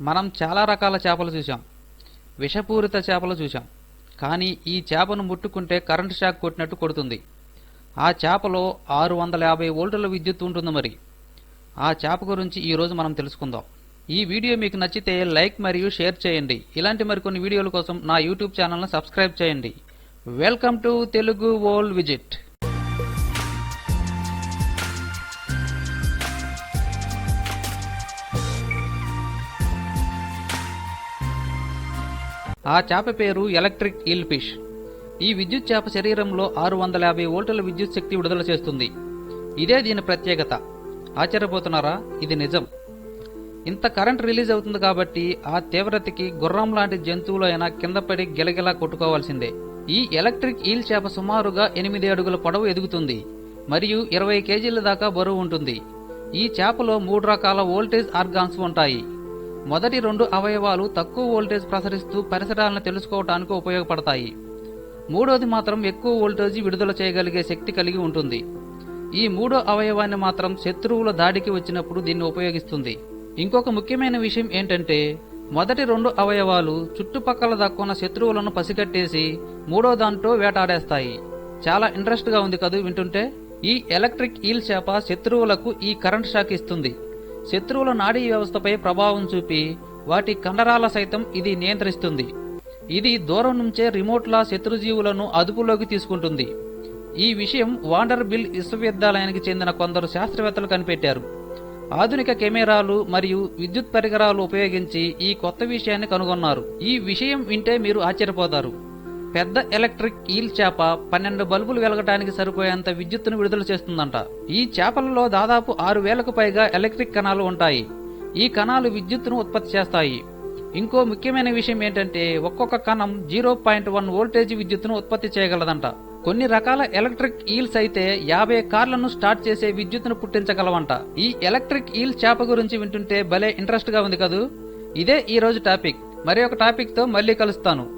మనం చాలా రకాల చేపలు చూసాం విషపూరిత చేపలు చూసాం కానీ ఈ చేపను ముట్టుకుంటే కరెంటు షాక్ కొట్టినట్టు కొడుతుంది. ఆ చేపలో ఆరు వందల యాభై వోల్టుల విద్యుత్ ఉంటుంది మరి. ఆ చేప గురించి ఈరోజు మనం తెలుసుకుందాం. ఈ వీడియో మీకు నచ్చితే లైక్ మరియు షేర్ చేయండి. ఇలాంటి మరికొన్ని వీడియోల కోసం నా యూట్యూబ్ ఛానల్ను సబ్స్క్రైబ్ చేయండి. Welcome to Telugu world visit. ఆ చేప పేరు ఎలక్ట్రిక్ ఈల్ ఫిష్. ఈ విద్యుత్ చేప శరీరంలో ఆరు వందల యాభై వోల్టుల విద్యుత్ శక్తి విడుదల చేస్తుంది. ఇదే దీని ప్రత్యేకత. ఆశ్చర్యపోతున్నారా? ఇది నిజం. ఇంత కరెంట్ రిలీజ్ అవుతుంది కాబట్టి ఆ తీవ్రతకి గుర్రం లాంటి జంతువులైనా కింద పడి గిలగిలా కొట్టుకోవాల్సిందే. ఈ ఎలక్ట్రిక్ ఈల్ చేప సుమారుగా ఎనిమిది అడుగుల పొడవు ఎదుగుతుంది. మరియు ఇరవై కేజీల దాకా బరువు ఉంటుంది. ఈ చేపలో మూడు రకాల వోల్టేజ్ ఆర్గాన్స్ ఉంటాయి. మొదటి రెండు అవయవాలు తక్కువ వోల్టేజ్ ప్రసరిస్తూ పరిసరాలను తెలుసుకోవటానికి ఉపయోగపడతాయి. మూడోది మాత్రం ఎక్కువ వోల్టేజ్ విడుదల చేయగలిగే శక్తి కలిగి ఉంటుంది. ఈ మూడో అవయవాన్ని మాత్రం శత్రువుల దాడికి వచ్చినప్పుడు దీన్ని ఉపయోగిస్తుంది. ఇంకొక ముఖ్యమైన విషయం ఏంటంటే మొదటి రెండు అవయవాలు చుట్టుపక్కల దక్కున్న శత్రువులను పసిగట్టేసి మూడో దాంట్లో వేటాడేస్తాయి. చాలా ఇంట్రెస్ట్గా ఉంది కదూ వింటుంటే? ఈ ఎలక్ట్రిక్ ఈల్ చేప శత్రువులకు ఈ కరెంట్ షాక్ ఇస్తుంది. శత్రువుల నాడీ వ్యవస్థపై ప్రభావం చూపి వాటి కండరాల సైతం ఇది నియంత్రిస్తుంది. ఇది దూరం నుంచే రిమోట్లా శత్రుజీవులను అదుపులోకి తీసుకుంటుంది. ఈ విషయం వాండర్ బిల్ విశ్వవిద్యాలయానికి చెందిన కొందరు శాస్త్రవేత్తలు కనిపెట్టారు. ఆధునిక కెమెరాలు మరియు విద్యుత్ పరికరాలు ఉపయోగించి ఈ కొత్త విషయాన్ని కనుగొన్నారు. ఈ విషయం వింటే మీరు ఆశ్చర్యపోతారు. పెద్ద ఎలక్ట్రిక్ ఈల్ చేప పన్నెండు బల్బులు వెలగటానికి సరిపోయేంత విద్యుత్తును విడుదల చేస్తుందంట. ఈ చేపలలో దాదాపు ఆరు వేలకు పైగా ఎలక్ట్రిక్ కణాలు ఉంటాయి. ఈ కణాలు విద్యుత్తును ఉత్పత్తి చేస్తాయి. ఇంకో ముఖ్యమైన విషయం ఏంటంటే ఒక్కొక్క కణం జీరో పాయింట్ వన్ వోల్టేజ్ విద్యుత్తును ఉత్పత్తి చేయగలదంట. కొన్ని రకాల ఎలక్ట్రిక్ ఈల్స్ అయితే యాభై కార్లను స్టార్ట్ చేసే విద్యుత్తును పుట్టించగలవంట. ఈ ఎలక్ట్రిక్ ఈల్ చేప గురించి వింటుంటే భలే ఇంట్రెస్ట్గా ఉంది కదూ? ఇదే ఈ రోజు టాపిక్. మరి ఒక టాపిక్తో మళ్ళీ కలుస్తాను.